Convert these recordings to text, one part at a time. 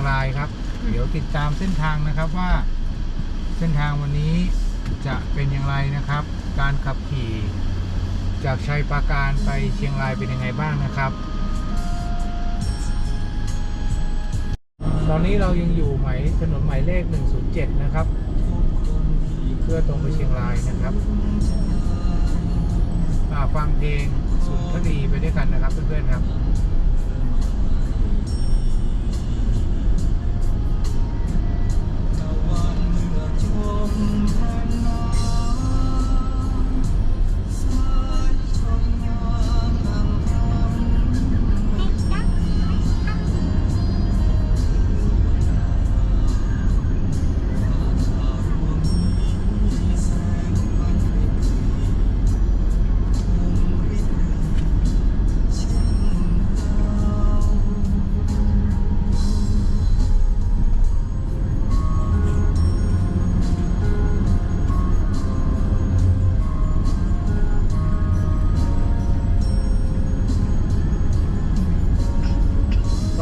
ยงรายครับ เดี๋ยวติดตามเส้นทางนะครับว่าเส้นทางวันนี้จะเป็นอย่างไรนะครับ การขับขี่จากชัยปราการไปเชียงรายเป็นยังไงบ้างนะครับ ตอนนี้เรายังอยู่หมายถนนหมายเลข 107 นะครับ เพื่อตรงไปเชียงรายนะครับอ่าฟังเพลงสุนทรีไปด้วยกันนะครับเพื่อนๆครับ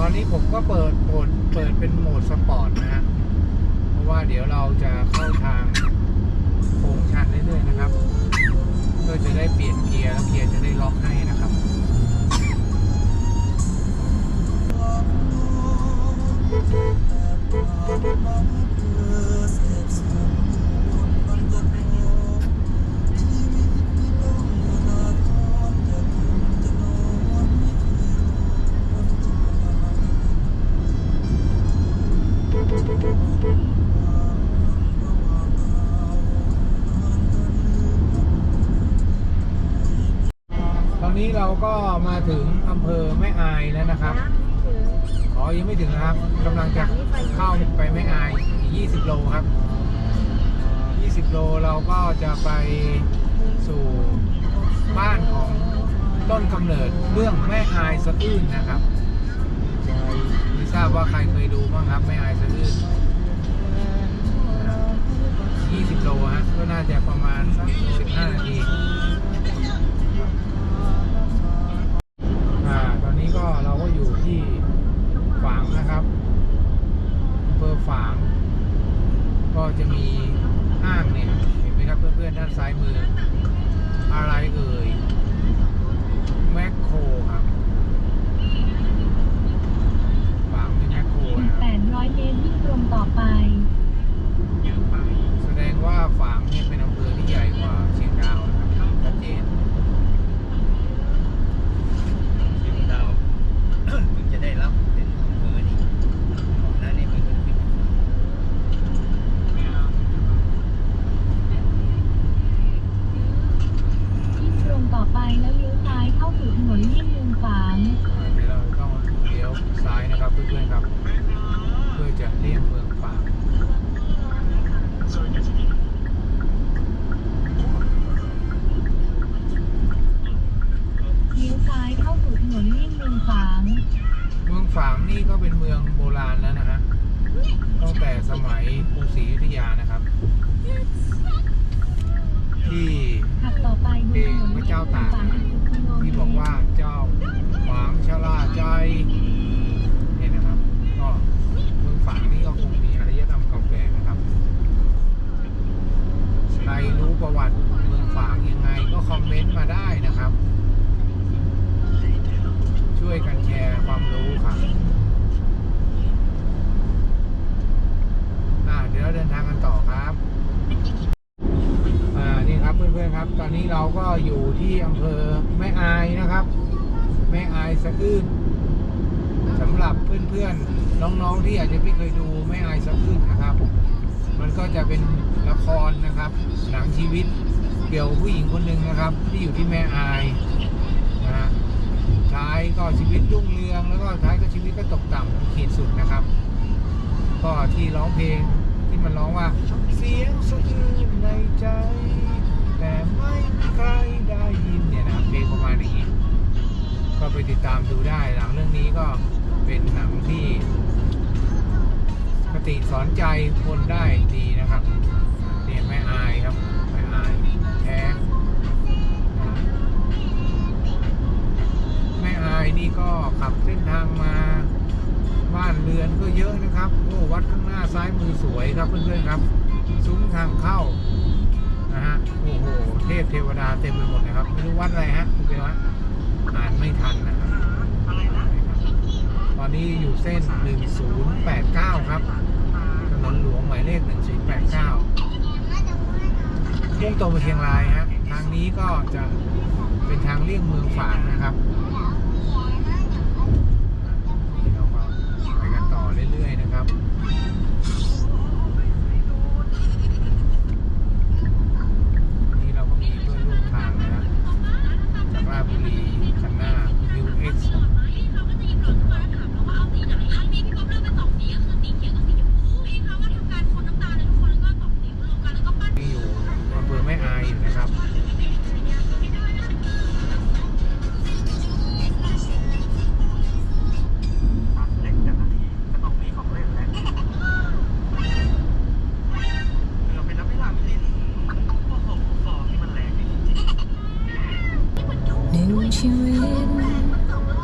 ตอนนี้ผมก็เปิดโหมดเปิดเป็นโหมดสปอร์ตนะฮะเพราะว่าเดี๋ยวเราจะเข้าทางโค้งชันเรื่อยๆนะครับเพื่อจะได้เปลี่ยนเกียร์แล้วเกียร์จะได้ล็อกให้นะครับ ตอนนี้เราก็มาถึงอำเภอแม่อายแล้วนะครับ อ๋อ ยังไม่ถึงนะครับกำลังจะเข้าไปแม่อายอีก20 โลครับ 20 โลเราก็จะไปสู่บ้านของต้นกำเนิดเรื่องแม่อายสะอื้นนะครับไม่ทราบว่าใครเคยดูบ้างครับแม่อายสะอื้น 20 โลฮะ ก็น่าจะประมาณสัก15 นาทีอ่าตอนนี้ก็เราก็อยู่ที่ฝางนะครับอำเภอฝาง ก็จะมีห้างเนี่ย เห็นไหมครับเพื่อนๆด้านซ้ายมือ อะไรเอ่ย แมคโครครับ ฝางมีแมคโคร อีก นะครับ 800 เมตรวิ่งตรงต่อไป แสดงว่าฝางเนี่ยเป็นอำเภอที่ใหญ่กว่าเชียงดาวนะครับชัดเจน เชียงดาว ถึงจะได้รับเป็นอำเภอนี่ก่อนหน้านี้มันก็ขึ้น วิ่งตรงต่อไปแล้วเลี้ยวซ้ายเข้าสู่ถนนเลี่ยงเมืองฝาง อ่าเดี๋ยวเราต้องเลี้ยวซ้ายนะครับเพื่อนๆครับ เพื่อจะเลี่ยงเมืองฝาง เลี้ยวซ้ายเข้าสู่ถนนเลี่ยงเมืองฝาง เมืองฝางนี่ก็เป็นเมืองโบราณแล้วนะฮะตั้งแต่สมัยกรุงศรีอยุธยานะครับ ที่ ขับ ต่อไปบนถนนเพลงพเลี่ระเจ้าตากฝางที่บอกว่าเจ้าฝางชะลาใจเนี่ยนะครับ ก็เมืองฝางนี่ก็คงมีอารยธรรมเก่าแก่นะครับใครรู้ประวัติเมืองฝางยังไงก็คอมเมนต์มาได้นะครับ ช่วยกันแชร์ความรู้ครับอ่าเดี๋ยวเราเดินทางกันต่อครับ พื่อนๆครับ ตอนนี้เราก็อยู่ที่อำเภอแม่อายนะครับ แม่อายสะอื้นสำหรับเพื่อนๆน้องๆที่อาจจะไม่เคยดูแม่อายสะอื้นนะครับ มันก็จะเป็นละครนะครับหนังชีวิตเกี่ยวกับผู้หญิงคนหนึ่งนะครับ ที่อยู่ที่แม่อายนะฮะท้ายก็ชีวิตรุ่งเรืองแล้วก็ท้ายก็ชีวิตก็ตกต่ำขีดสุดนะครับ ก็ที่ร้องเพลงที่มันร้องว่าเสียงสะอื้นในใจ แต่ไม่มีใครได้ยินเนี่ยนะครับเพลงประมาณอย่างนี้ ก็ไปติดตามดูได้หลังเรื่องนี้ก็เป็นหนังที่คติสอนใจคนได้ดีนะครับ รับไม่รู้วัดอะไรฮะคุณเบลฮะอ่านไม่ทันนะครับตอนนี้อยู่เส้น 1089 ครับถนนหลวงหมายเลข 1089มุ่งตรงไปเชียงรายฮะทางนี้ก็จะเป็นทางเลี่ยงเมืองฝางนะครับ ชีวิต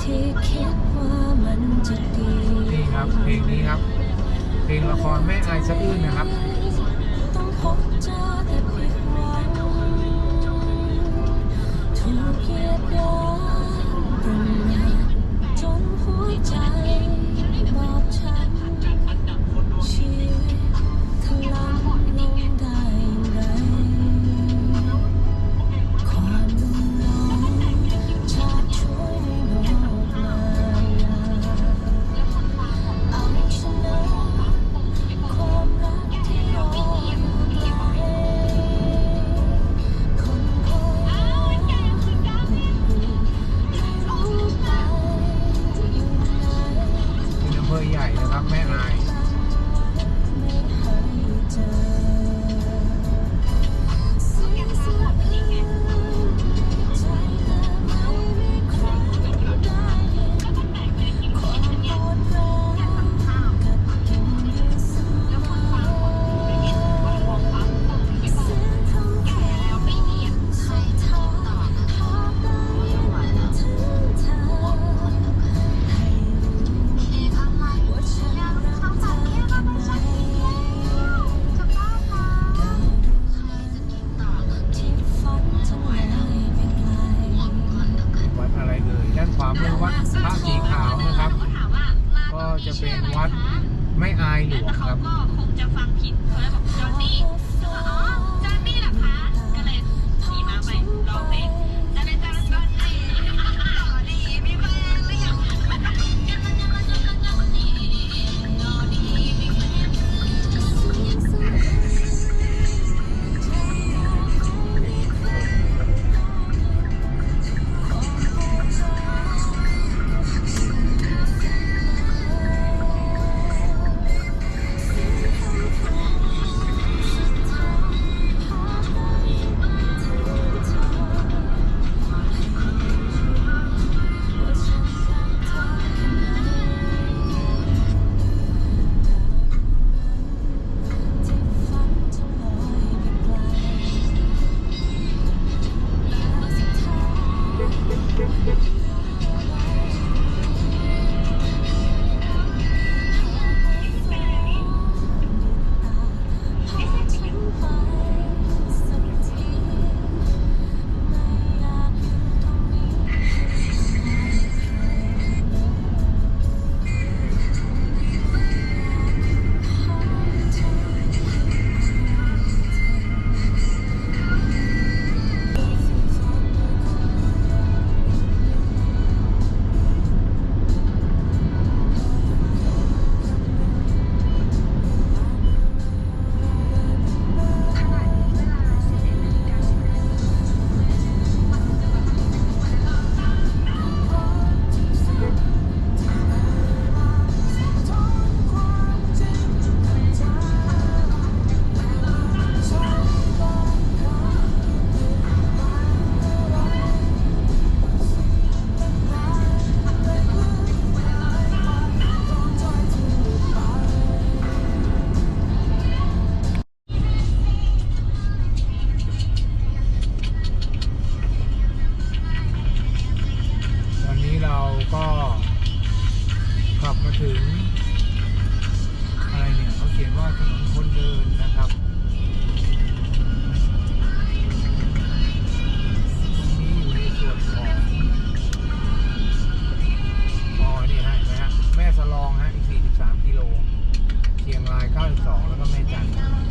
ที่คิดว่ามันจะดี นี่ครับเพลงนี้ครับ เพลงละครแม่อายสะอื้นนะครับ 好都没站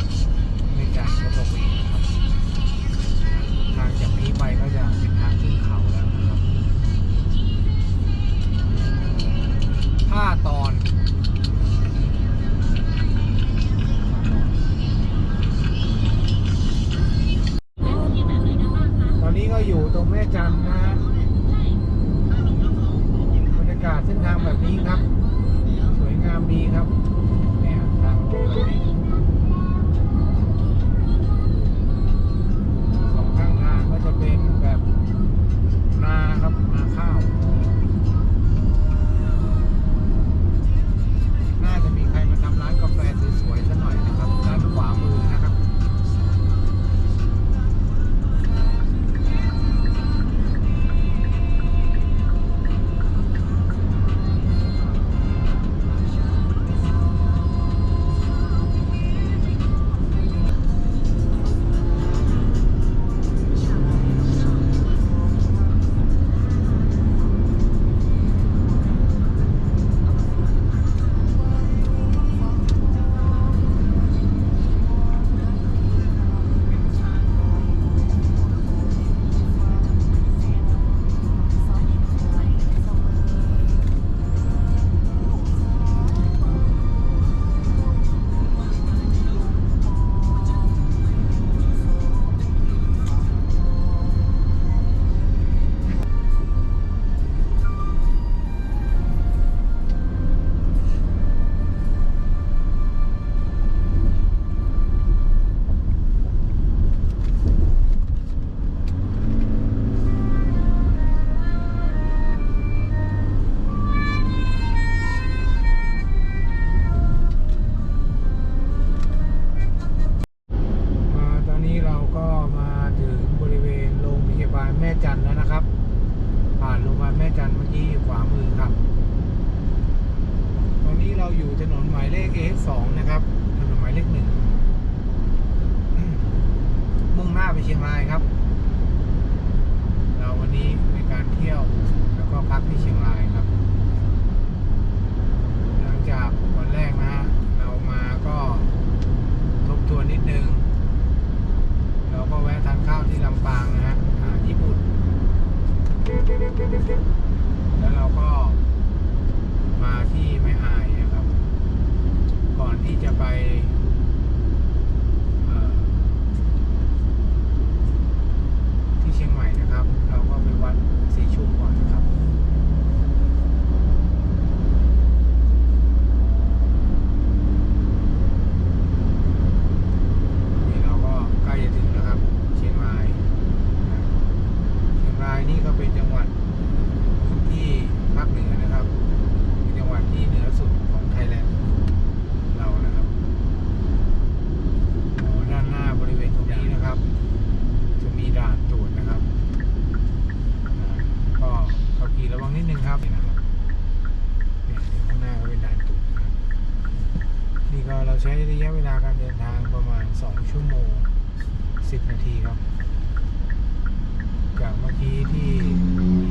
กี้ที่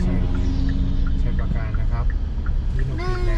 ชัยชัยประกันนะครับที่หนุ่มกินแ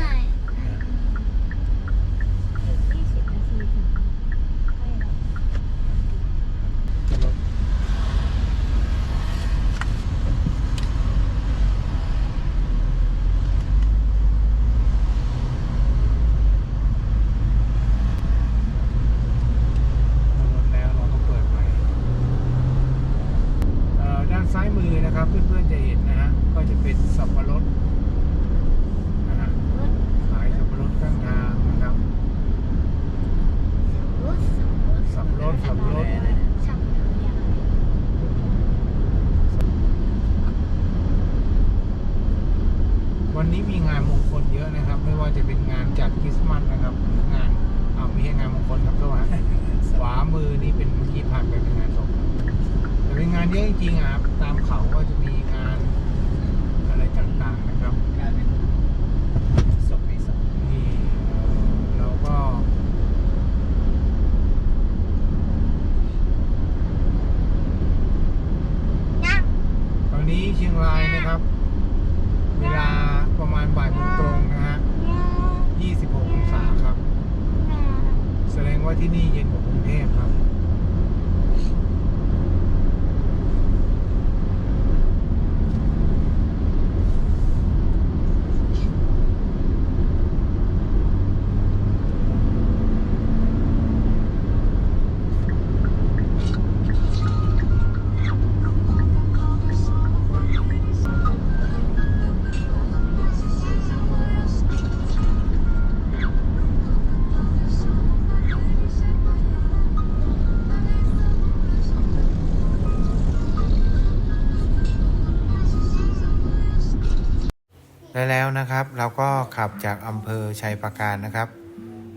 งรายนะครับ เวลาประมาณบ่ายโมงตรงนะฮะ 26 องศาครับ แสดงว่าที่นี่เย็นกว่ากรุงเทพครับ นะครับ เราก็ขับจากอำเภอชัยปราการนะครับ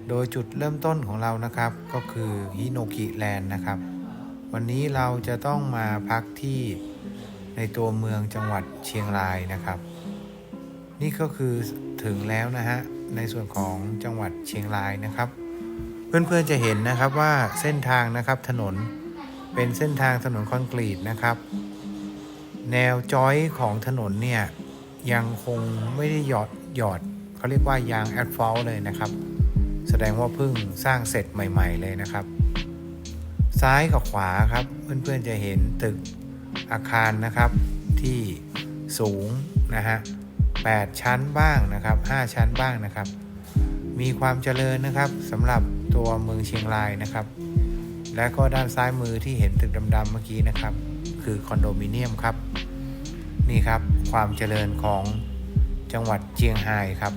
โดยจุดเริ่มต้นของเรานะครับ ก็คือฮิโนกิแลนด์นะครับ วันนี้เราจะต้องมาพักที่ในตัวเมืองจังหวัดเชียงรายนะครับ นี่ก็คือถึงแล้วนะฮะในส่วนของจังหวัดเชียงรายนะครับ เพื่อนๆจะเห็นนะครับว่าเส้นทางนะครับถนนเป็นเส้นทางถนนคอนกรีตนะครับ แนวจอยของถนนเนี่ย ยังคงไม่ได้หยอดหยอดเขาเรียกว่ายางแอสฟัลต์เลยนะครับ แสดงว่าเพิ่งสร้างเสร็จใหม่ ๆ เลยนะครับ ซ้ายกับขวาครับ เพื่อนๆจะเห็นตึกอาคารนะครับที่สูงนะฮะ8ชั้นบ้างนะครับ 5 ชั้นบ้างนะครับ มีความเจริญนะครับสำหรับตัวเมืองเชียงรายนะครับ และก็ด้านซ้ายมือที่เห็นตึกดำๆเมื่อกี้นะครับ คือคอนโดมิเนียมครับ นี่ครับความเจริญของจังหวัดเชียงรายครับ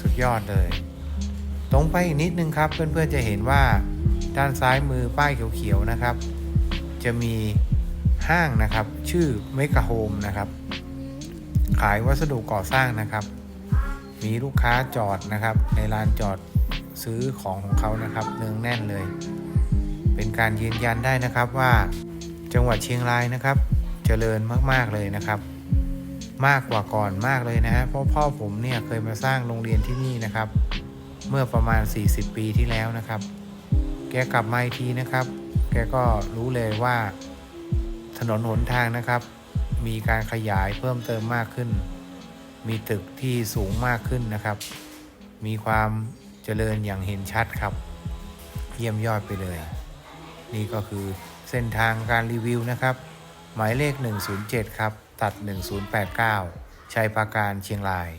สุดยอดเลย ตรงไปอีกนิดนึงครับ เพื่อนๆจะเห็นว่าด้านซ้ายมือป้ายเขียวๆนะครับ จะมีห้างนะครับ ชื่อเมกะโฮมนะครับ ขายวัสดุก่อสร้างนะครับ มีลูกค้าจอดนะครับ ในลานจอดซื้อของของเขานะครับเนืองแน่นเลย เป็นการยืนยันได้นะครับว่าจังหวัดเชียงรายนะครับ เจริญมาก ๆ เลยนะครับ มากกว่าก่อนมากเลยนะฮะเพราะพ่อผมเนี่ยเคยมาสร้างโรงเรียนที่นี่นะครับ เมื่อประมาณ 40 ปีที่แล้วนะครับ แกกลับมาอีกทีนะครับ แกก็รู้เลยว่าถนนหนทางนะครับ มีการขยายเพิ่มเติมมากขึ้น มีตึกที่สูงมากขึ้นนะครับ มีความเจริญอย่างเห็นชัดครับ เยี่ยมยอดไปเลย นี่ก็คือเส้นทางการรีวิวนะครับ หมายเลข 107 ครับ ตัด 1089 ชัยปราการเชียงราย